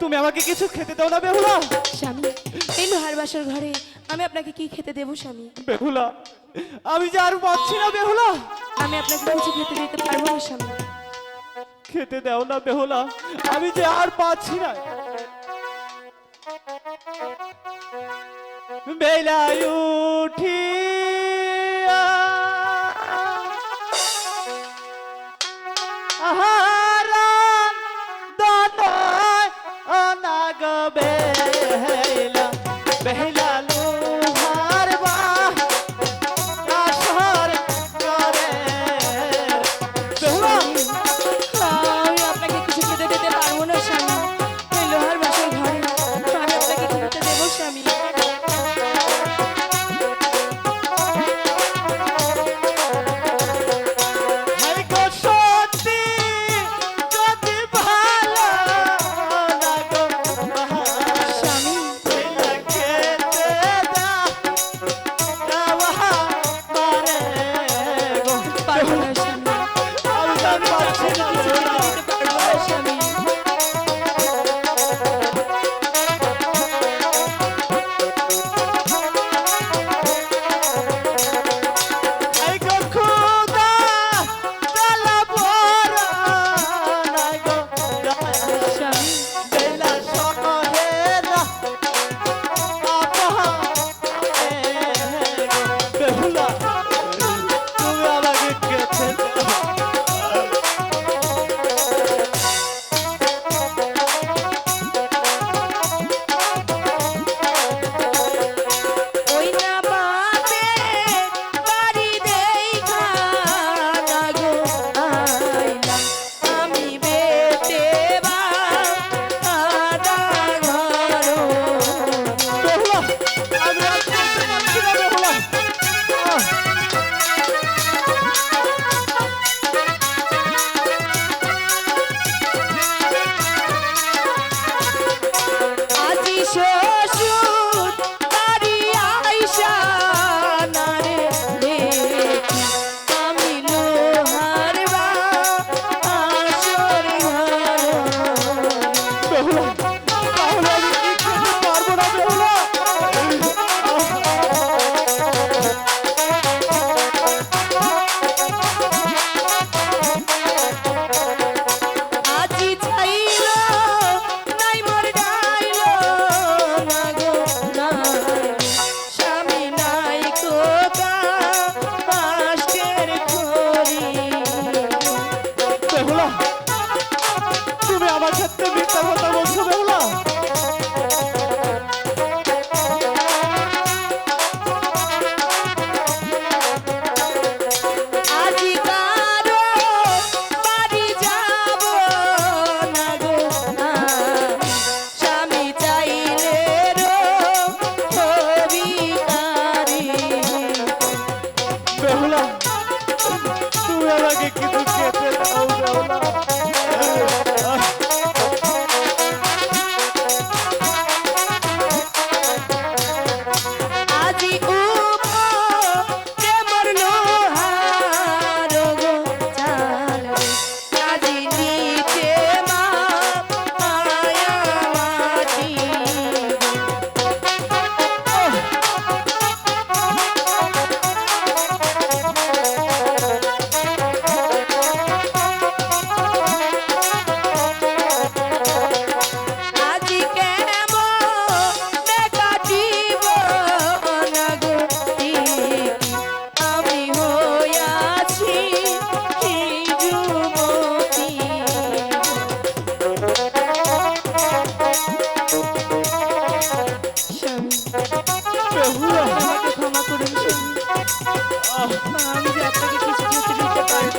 তুমি আমাকে কিছু খেতে দাও না বেহুলা। স্বামী এই লোহার বাসার ঘরে আমি আপনাকে কি খেতে দেব স্বামী? বেহুলা আমি যে আর পাচ্ছি না বেহুলা। আমি আপনাকে কিছু খেতে দিতে পারব না স্বামী। খেতে দাও না বেহুলা আমি যে আর পাচ্ছি না। বেলা উঠি গেলাম তুমি আমাকে কিছু খেতে আমি যে কিছু কিছু দিতে পারব